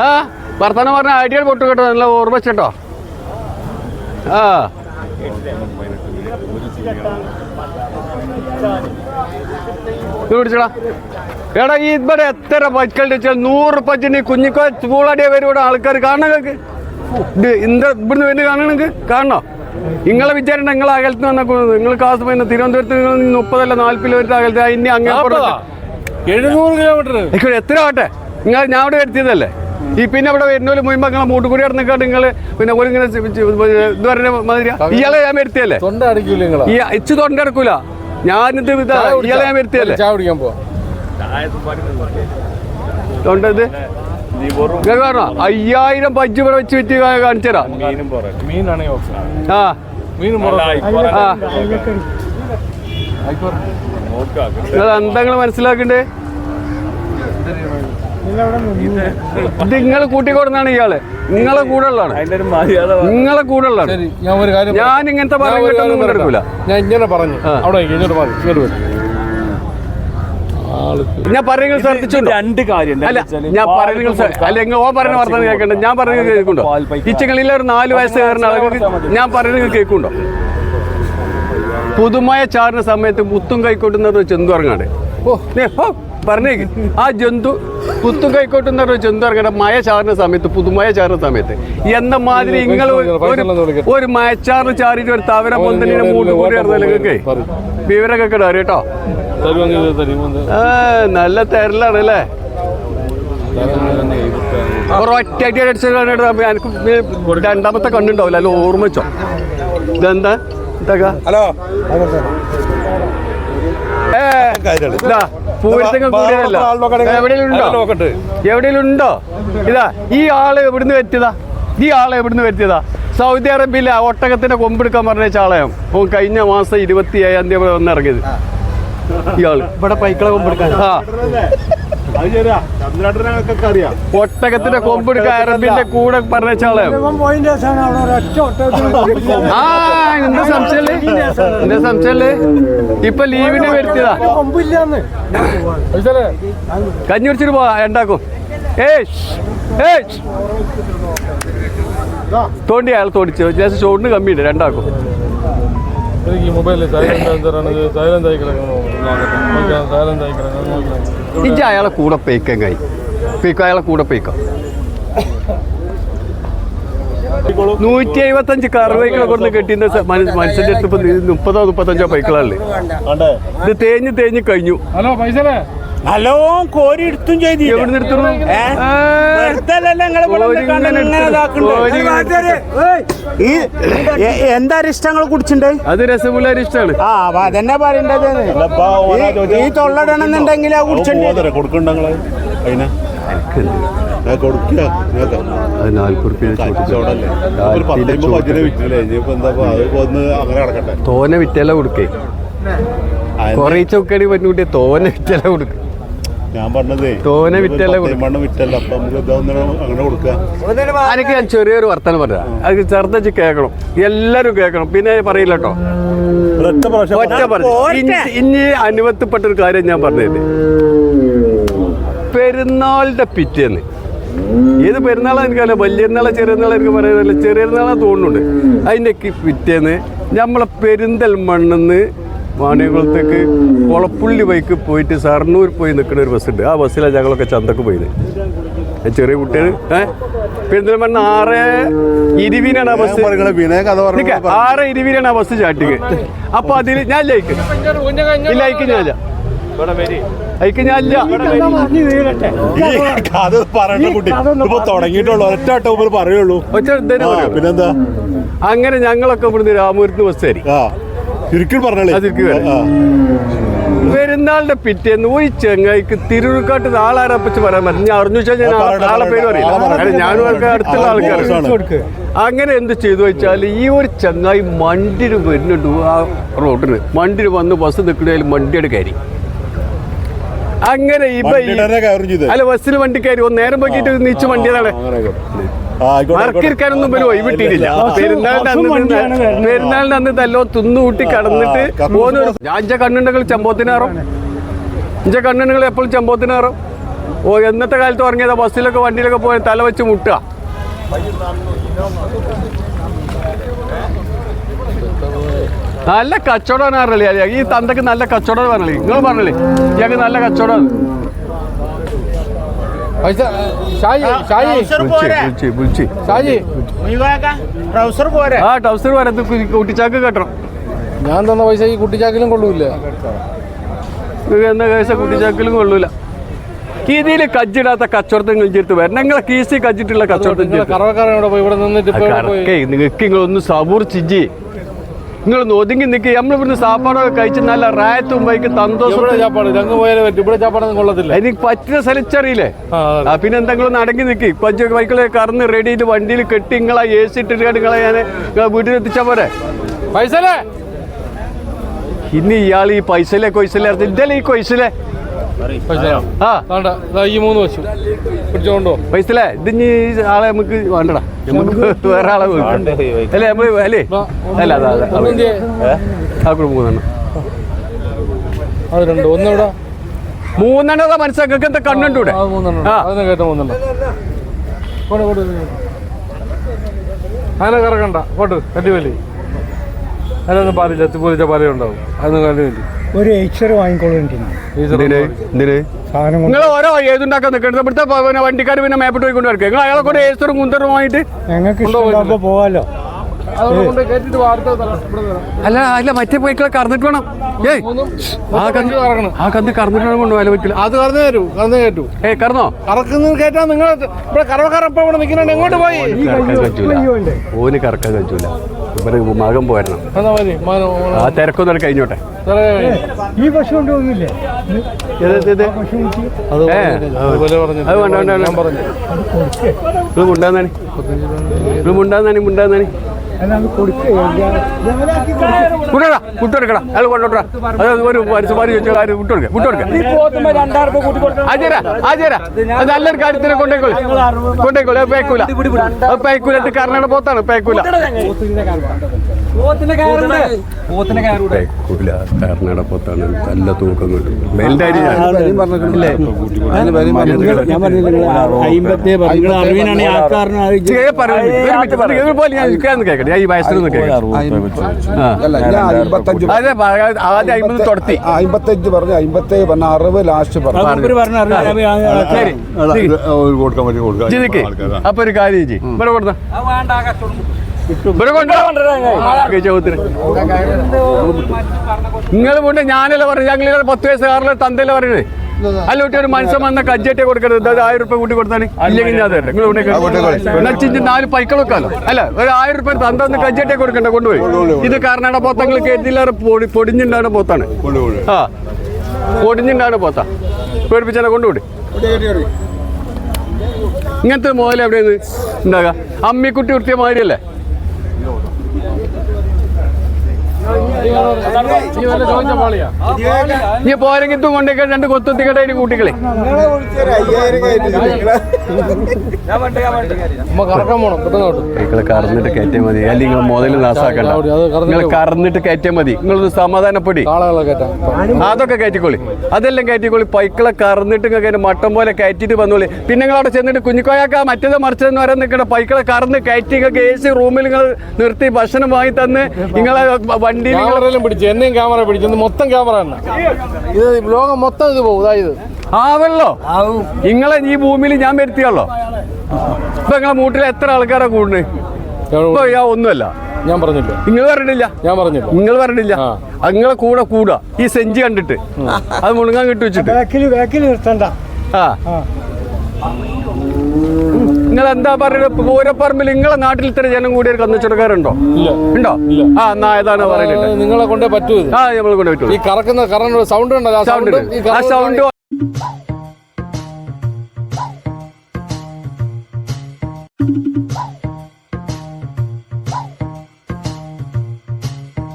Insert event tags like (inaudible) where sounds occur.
ആ വർത്തമാനം പറഞ്ഞ ഐഡിയ പൊട്ടു കേട്ടോ നല്ല ഓർമ്മ വെച്ചോ ആ. പിടിച്ചടാ. എടാ ഈ ഇവിടെ എത്ര പച്ചക്കൽ വെച്ചാൽ നൂറ് പച്ചിന് കുഞ്ഞിക്കോ പൂളടിയ വരും ആൾക്കാർ കാണണങ്ങൾക്ക് ഇന്ത ഇവിടുന്ന് വരുന്ന കാണണങ്ങൾക്ക് കാണണോ? നിങ്ങളെ വിചാരം നിങ്ങൾ അകലത്ത് വന്ന നിങ്ങൾ കാസ് പിന്നെ തിരുവനന്തപുരത്ത് നിങ്ങൾ മുപ്പതല്ല നാല്പത് പേരുടെ അകലത്ത് ഇനി അങ്ങനെ എഴുന്നൂറ് കിലോമീറ്റർ എത്ര ആട്ടെ നിങ്ങൾ ഞാൻ അവിടെ വരുത്തിയതല്ലേ ഈ പിന്നെ ഇവിടെ വരുന്നവര് മുമ്പ് നിങ്ങളെ മൂട്ടുകൂടി ഇറന്നിക്കാണ്ട് നിങ്ങൾ പിന്നെ ഒരു ഇങ്ങനെ ചി- ചി- ഇത് പറഞ്ഞ മാതിരി ഇയാളെ ഞാൻ വരുത്തിയല്ലേ? തൊണ്ട അടിക്കൂല ഈ ഇച്ച് തൊണ്ടെടുക്കൂല ഞാനിത് ഇതാ ചായ കുടിച്ചാ? ഇയാളെ ഞാൻ വരുത്തിയല്ലേ? ചായ കുടിക്കാൻ പോവാ. തൊണ്ടത് പറഞ്ഞോ? അയ്യായിരം പജ്ജ് ഇവിടെ വെച്ച് വിറ്റ് കാണിച്ചരാ. തരാം ഓപ്ഷൻ. ആ. മീനും പൊറോട്ട ആ. നിങ്ങൾ എന്താ നിങ്ങൾ മനസ്സിലാക്കണ്ടേ? ഇത് നിങ്ങൾ കൂട്ടിക്കൊടുന്നാണ് ഇയാൾ. നിങ്ങളെ കൂടെ ഉള്ളതാണ്. നിങ്ങളെ കൂടെ ഉള്ളതാണ്. ശരി ഞാൻ ഒരു കാര്യം ഞാൻ ഇങ്ങനത്തെ ഞാൻ പറഞ്ഞു ഞാൻ ഇങ്ങനെ പറഞ്ഞു. അവിടെ ഇങ്ങോട്ട് മാറി ഇങ്ങോട്ട് വരും ഞാൻ പറയുന്നത് ശ്രദ്ധിച്ചുണ്ടോ രണ്ട് കാര്യം. അല്ല ഞാൻ പറയുന്നത് അല്ലെങ്കിൽ ഓ പറയുന്ന വർത്തമാനം കേൾക്കണ്ട. ഞാൻ പറയുന്നത് കേൾക്കുണ്ടോ ഈ ചെങ്ങളിലെ ഒരു നാല് വയസ്സ് കയറുന്ന ആളുകൾക്ക് ഞാൻ പറയുന്നത് കേൾക്കുണ്ടോ പുതുമയ ചാടുന്ന സമയത്ത് മുത്തും കൈക്കൊട്ടുന്നത് ചെന്തു ഇറങ്ങാണ്ട്. ഓ. പറഞ്ഞേക്ക് ആ ജന്തു കുത്തു കൈക്കോട്ടുന്ന ഒരു ജന്തു ഇറങ്ങട്ടെ മഴ ചാറുന്ന സമയത്ത് പുതുമയ ചാറുന്ന സമയത്ത് എന്ന മാതിരി നിങ്ങൾ ഒരു മയച്ചാറിന് ചാറിയിട്ട് ഒരു തവര പൊന്തലിനെ മൂട്ട് കൂടി ഇറങ്ങലൊക്കെ വിവരമൊക്കെ കിടാറ് കേട്ടോ നല്ല തെരലാണ് അല്ലേ അടിച്ചാണ് എനിക്ക് രണ്ടാമത്തെ കണ്ണുണ്ടാവില്ല അല്ല ഓർമ്മ വെച്ചോ ഇതെന്താ ഇതൊക്കെ ഹലോ ഏ. എവിടെയെങ്കിലും ഉണ്ടോ ഇതാ ഈ ആൾ എവിടുന്ന് വരുത്തിയതാ? ഈ ആളെ എവിടുന്ന് വരുത്തിയതാ? സൗദി അറേബ്യയിലെ ഒട്ടകത്തിന്റെ കൊമ്പെടുക്കാൻ പറഞ്ഞ ചാളയം. ഓൻ കഴിഞ്ഞ മാസം ഇരുപത്തി ഏഴാം തീയതി വന്നിറങ്ങിയത്. ഇയാൾ. ഇവിടെ പൈക്കളെ കൊമ്പെടുക്കാൻ ആ. ഒട്ടകത്തിന്റെ കൊമ്പെടുക്കാൻ അറബിന്റെ കൂടെ പറഞ്ഞാളെ (laughs) ആ എന്താ സംശയല്ലേ എന്താ സംശയല്ലേ ഇപ്പൊ ലീവിന് വരുത്തിയതാ. കഞ്ഞി കുടിച്ചിട്ട് പോവാ ഉണ്ടാക്കും ഏയ് ഏയ്. തോണ്ടി അയാൾ തോണിച്ചു ലേശം ചോടിന് കമ്മിയുണ്ട് രണ്ടാക്കും. എനിക്ക് ഈ മൊബൈലിൽ സൈലന്റ് സൈലന്റ് ആയി കിടക്കണം സൈലന്റ് ആയി കിടക്കണം ഇജ്ജ് അയാളെ കൂടെ പേക്കാൻ കഴി പേക്കോ അയാളെ കൂടെ പേക്കാം. നൂറ്റി എഴുപത്തഞ്ച് കറുവൈക്കളെ കൊണ്ട് കെട്ടിന്റെ മനുഷ്യന്റെ അടുത്ത് ഇപ്പൊ മുപ്പതോ മുപ്പത്തഞ്ചോ പൈക്കളാണ് ഇത് തേഞ്ഞ് തേഞ്ഞ് കഴിഞ്ഞു. ഹലോ പൈസല്ലേ ഹലോ കോരി എടുത്തും ചെയ്തി എന്താ ഇഷ്ടങ്ങൾ കുടിച്ചിണ്ട്? അത് രസമുള്ള ഇഷ്ടമാണ് ആ അപ്പൊ അതന്നെ പറയണ്ടത്. ഈ തൊള്ളടണമെന്നുണ്ടെങ്കിൽ ആ കുടിച്ചിട്ടുണ്ട് അതിനെ തോനെ വിറ്റല കൊടുക്കേ? കൊറേ ചൊക്കടി പറ്റൂട്ടി തോനെ വിറ്റല കൊടുക്ക ഞാൻ പറഞ്ഞതേ തോനെ വിറ്റല്ല. മണ്ണ് വിറ്റല്ല അപ്പൊ നമുക്ക് അങ്ങനെ കൊടുക്കാം. എനിക്ക് ഞാൻ ചെറിയൊരു വർത്തനം പറയാം അത് ചെറുതച്ച് കേൾക്കണം. എല്ലാരും കേൾക്കണം. പിന്നെ പറയില്ല കേട്ടോ. ഒരൊറ്റ പ്രാവശ്യം ഒറ്റ പറഞ്ഞു? ഇനി- ഇനി ഒരു കാര്യം ഞാൻ പറഞ്ഞത് പെരുന്നാളിന്റെ പിറ്റേന്ന്. ഏത് പെരുന്നാളാണ് എനിക്കല്ല വലിയ ചെറിയനാളെ എനിക്ക് പറയുന്നില്ല ചെറിയ പെരുന്നാളാണ് തോന്നുന്നുണ്ട്. അതിന്റെ പിറ്റേന്ന് നമ്മളെ പെരിന്തൽമണ്ണെന്ന് വാണിയകുളത്തേക്ക് കുളപ്പുള്ളി ബൈക്ക് പോയിട്ട് സർണൂർ പോയി നിൽക്കുന്ന ഒരു ബസ്സുണ്ട്. ആ ബസ്സിലാണ് ഞങ്ങളൊക്കെ ചന്തക്ക് പോയത്. ചെറിയ കുട്ടികൾ ഏഹ് പെരിന്തൽമണ്ണ ആറ് ഇരുവിനാണ് ആ ബസ്. ആറ് ഇരുവിനാണ് ആ ബസ് ചാട്ടിക്ക്. അപ്പൊ അതിൽ ഞാൻ ലൈക്ക്. ഇല്ല അയക്ക് ഞാനില്ല അയക്ക് ഞാനില്ല ഈ കഥ പറയണ്ട കുട്ടി. ഇപ്പൊ തുടങ്ങിയിട്ടുള്ളൂ. ഒറ്റ വട്ടം മുമ്പ് പറയുള്ളൂ. ഒറ്റ ഇതന്നെ പിന്നെന്താ? അങ്ങനെ ഞങ്ങളൊക്കെ ഇവിടുന്ന് രാമൂരത്ത് ബസ് കയറി. പെരുന്നാളിന്റെ പിറ്റേന്ന് ഒരു ചെങ്ങായിക്ക് തിരുവിക്കാട്ട് ആളാരപ്പിച്ച് പറയാൻ പറ്റും ഞാൻ അറിഞ്ഞു വെച്ചാൽ ഞാൻ ആളെ പേര് അറിയില്ല ഞാനും ആൾക്കാർ അടുത്തുള്ള ആൾക്കാർ അങ്ങനെ എന്ത് ചെയ്തു വെച്ചാൽ ഈ ഒരു ചെങ്ങായി മണ്ടിന് വരുന്നുണ്ട് ആ റോഡിന്. മണ്ടിന് വന്ന് ബസ് നിൽക്കുന്നതിൽ മണ്ടിയുടെ കയറി. അങ്ങനെ ഇപ്പൊ അല്ല ബസ്സിൽ വണ്ടി കയറി നേരം പോയിട്ട് നീച്ചു വണ്ടിയതാണ് ഒന്നും. മറക്കിരിക്കാനൊന്നും പോലും ഒഴിവിട്ടിട്ടില്ല. ആ, പെരുന്നാളിന്റെ അന്ന് തന്നെ- പെരുന്നാളിന്റെ അന്ന് തല്ലോ തിന്നുകൂട്ടി കടന്നിട്ട് ഓനൊരു ഞാൻ ഇഞ്ച കണ്ണുണ്ടെങ്കിൽ ചെമ്പോത്തിനാറും. ഇഞ്ച കണ്ണുണ്ടെങ്കിൽ എപ്പോഴും ചെമ്പോത്തിനാറും. ഓ എന്നത്തെ കാലത്ത് ഉറങ്ങിയതാ ബസ്സിലൊക്കെ വണ്ടിയിലൊക്കെ പോയി തല വെച്ച് മുട്ടുക. നല്ല കച്ചവടമാണ് പറഞ്ഞില്ലേ ഈ തന്തക്ക് നല്ല കച്ചവടം പറഞ്ഞില്ലേ നിങ്ങൾ പറഞ്ഞില്ലേ? ഞങ്ങൾക്ക് നല്ല കച്ചവടം ഷാജി ട്രൗസർ പോരെ. ആ കൂട്ടിച്ചാക്ക് കെട്ടണം. ഞാൻ തന്ന പൈസ ഈ കുട്ടിച്ചാക്കിലും കൊള്ളൂല എന്ന പൈസ കുട്ടിച്ചാക്കിലും കൊള്ളൂല. കീതിയിൽ കജ്ജിടാത്ത കച്ചവടത്തിൽ ചേർത്ത് വരണം. നിങ്ങളെ കീസി കജ്ജിട്ടുള്ള കച്ചവടത്തിൽ നിങ്ങൾക്ക് കറവക്കാരനോട് ഒന്ന് സബൂർ ചിജി നിങ്ങൾ ഒതുങ്ങി നിൽക്കുക നമ്മൾ ഇവിടുന്ന് സാപ്പാടൊക്കെ കഴിച്ച് നല്ല റായത്തും ബൈക്ക് കൊള്ളത്തില്ല. എനിക്ക് പറ്റുന്ന സ്ഥലിച്ചറിയില്ലേ പിന്നെ എന്തെങ്കിലും അടങ്ങി നിൽക്കി കൊച്ചു ബൈക്കിൽ കറന്ന് റെഡി ചെയ്ത് വണ്ടിയിൽ കെട്ടി നിങ്ങളെ എ സി ഇട്ടിട്ട് നിങ്ങളെ ഞാൻ വീട്ടിൽ എത്തിച്ചാൽ പോരെ? പൈസ ഇനി ഇയാൾ ഈ പൈസയിലെ കൊയ്സലേ ഇതല്ലേ ഈ കൊയ്സലെ? ഈ മൂന്ന് വശം പിടിച്ചോണ്ടോ? പൈസലെ ഇതിനി ആളെ നമുക്ക് വേണ്ടടാ. നമുക്ക് വേറെ ആളെ വെക്കാം. അല്ലേ നമ്മൾ അല്ലേ? അല്ല അതാ അതാ അതെന്തിയെ? ആ കൂടെ മൂന്നെണ്ണം. അത് രണ്ട് ഒന്നിവിടെ? മൂന്നെണ്ണതാ മനസ്സിലാക്കി എന്താ കേട്ട അതിനെ കറക്കണ്ട. പോട്ട് കട്ടിവലി അതിനൊന്നും പാലില്ല എത്തിപ്പോലിച്ച പാലേ ഉണ്ടാവും അതൊന്നും കണ്ടു വേണ്ടി ഒരു എയ്ച്ചർ വാങ്ങിക്കൊള്ളുന്നുണ്ട് നിങ്ങൾ ഓരോ ഏതുണ്ടാക്കാൻ നിൽക്കുന്നത് ഇവിടുത്തെ വണ്ടിക്കാർ പിന്നെ മേപ്പിട്ട് പോയിക്കൊണ്ട് കൊണ്ടുവരക്കുക നിങ്ങൾ അയാളെ കൊണ്ട് ഏസ്റ്ററും കുന്തറുമായിട്ട് ഞങ്ങൾക്ക് ഇഷ്ടമുള്ളപ്പോ അല്ല അല്ല മറ്റേ പൈക്കളെ കറന്നിട്ട് വേണം. ഏയ് ആ കന്ന് ആ കന്ന് കറന്നിട്ട് വേണം കൊണ്ടുപോകാൻ പറ്റില്ല അത് കറന്നു തരൂ കറന്നു കേട്ടു ഏയ് കറന്നോ? കറക്കുന്നത് കേട്ടാ നിങ്ങൾ ഇവിടെ കറവക്കാരപ്പം ഇവിടെ നിൽക്കുന്നുണ്ട്. എങ്ങോട്ട് പോയി? ഓന് കറക്കാൻ കഴിച്ചില്ല ഇവർ മകൻ പോരണം ആ തിരക്കൊന്നും കഴിഞ്ഞോട്ടെ? ഈ പശു? അത് വേണ്ട വേണ്ട ഇത് മുണ്ടാന്നാണി. ഇത് മുണ്ടാന്നാണി മുണ്ടാന്നാണി. അത് കൊടുക്കുക വിട്ടോടാ വിട്ടോടുക്കടാ അയാൾ കൊണ്ടോട്ടാ അത് ഒരു പരിസുമാരി വെച്ചാൽ ആര് വിട്ടോടുക്ക വിട്ടോടുക്ക ആചാര ആചാര അത് നല്ലൊരു കാര്യത്തിന് കൊണ്ടേക്കോളി. കൊണ്ടേക്കോളി. അത് പേക്കൂല. അത് പേക്കൂല. കർണാടക പോത്താണ്. പേക്കൂല. പോത്താണ് നല്ല തൂക്കം കിട്ടും. അമ്പത്തഞ്ച് പറഞ്ഞു അമ്പത്തേഴ് പറഞ്ഞ അറുപത് ലാസ്റ്റ് പറഞ്ഞു. കൊടുക്കാൻ പറ്റി അപ്പൊ ഒരു കാര്യം ചെയ്യും. ഇവിടെ കൊടുത്ത. നിങ്ങൾ കൊണ്ട്? ഞാനല്ല പറഞ്ഞു ഞങ്ങൾ പത്ത് വയസ്സ് കാറിലെ തന്തല്ലേ പറയുന്നത്? അല്ല കുട്ടി ഒരു മനുഷ്യൻ വന്ന കജ്ജറ്റെ കൊടുക്കരുത്. അത് ആയിരം റുപ്യ കൂട്ടി കൊടുത്താൽ ഇല്ലെങ്കിൽ ഞാൻ തരട്ടെ നിങ്ങൾ നാല് പൈക്കൾ വെക്കാലോ? അല്ല ഒരു ആയിരം റുപ്യ തന്ത ഒന്ന് കജ്ജറ്റെ കൊടുക്കണ്ട കൊണ്ടുപോയി. ഇത് കർണാടക പോത്തങ്ങൾ കേട്ടില്ലാതെ പൊടി പൊടിഞ്ഞിണ്ടാണ് പോത്താണ്. ആ പൊടിഞ്ഞിണ്ടാണ് പോത്ത. പേടിപ്പിച്ചാൽ കൊണ്ടുപോയി ഇങ്ങനത്തെ മോലെ എവിടെയാണ് ഉണ്ടാകുക അമ്മിക്കുട്ടി വൃത്തിയ മാതിരിയല്ലേ? ഈ വല്ല ചോദിച്ച പാളിയാ നീ പോരെങ്കിൽ കൊണ്ടേക്ക് രണ്ട് കൊത്തുത്തിക്കട്ടെ അതിന് കൂട്ടിക്കളെ നിങ്ങൾ കറന്നിട്ട് കയറ്റിയാൽ മതി. അല്ലെങ്കിൽ നിങ്ങൾ മുതൽ നാസാക്കണ്ട നിങ്ങൾ കറന്നിട്ട് കയറ്റിയാൽ മതി. നിങ്ങളൊന്ന് സമാധാനപ്പെടി. അതൊക്കെ കയറ്റിക്കോളി. അതെല്ലാം കയറ്റിക്കോളി. പൈക്കളെ കറന്നിട്ട് നിങ്ങൾക്ക് മട്ടം പോലെ കയറ്റിട്ട് വന്നോളി. പിന്നെ നിങ്ങൾ അവിടെ ചെന്നിട്ട് കുഞ്ഞിക്കോയാക്ക മറ്റേത് മറിച്ചതെന്ന് പറയാൻ നിൽക്കണ പൈക്കളെ കറന്ന് കയറ്റി നിങ്ങൾക്ക് എ സി റൂമിൽ നിങ്ങൾ നിർത്തി ഭക്ഷണം വാങ്ങി തന്ന്. നിങ്ങളെ വണ്ടിയിൽ ക്യാമറയിലും പിടിച്ചു എന്നെയും ക്യാമറ പിടിച്ചു മൊത്തം ക്യാമറ തന്നെ ഇത് ലോകം മൊത്തം ഇത് പോകും ഇതായത് ആവല്ലോ? നിങ്ങളെ ഈ ഭൂമിയിൽ ഞാൻ വരുത്തിയാളോ ഇപ്പൊ നിങ്ങളെ മൂട്ടിൽ എത്ര ആൾക്കാരാ കൂടുന്നത്? ഇപ്പൊ ഞാൻ ഒന്നുമല്ല. ഞാൻ പറഞ്ഞില്ല. നിങ്ങൾ പറഞ്ഞില്ല ഞാൻ പറഞ്ഞില്ല. നിങ്ങൾ പറഞ്ഞില്ല നിങ്ങളെ കൂടെ കൂടാ ഈ സെഞ്ചി കണ്ടിട്ട്. അത് മുഴുങ്ങാൻ കിട്ടി വെച്ചിട്ട്. ആ. നിങ്ങൾ എന്താ പറയുന്നത് പൂരപ്പറമ്പിൽ നിങ്ങളെ നാട്ടിൽ ഇത്ര ജനം കൂടിയ കന്നുചടക്കാരുണ്ടോ? ഉണ്ടോ? ആ എന്നാ ഏതാണ് പറയുന്നത്. നിങ്ങളെ കൊണ്ടേ പറ്റൂ ആ നമ്മളെ കൊണ്ടേ പറ്റൂ. ഈ കറക്കുന്ന കറണ്ട് സൗണ്ട് ഉണ്ടോ? ആ സൗണ്ട്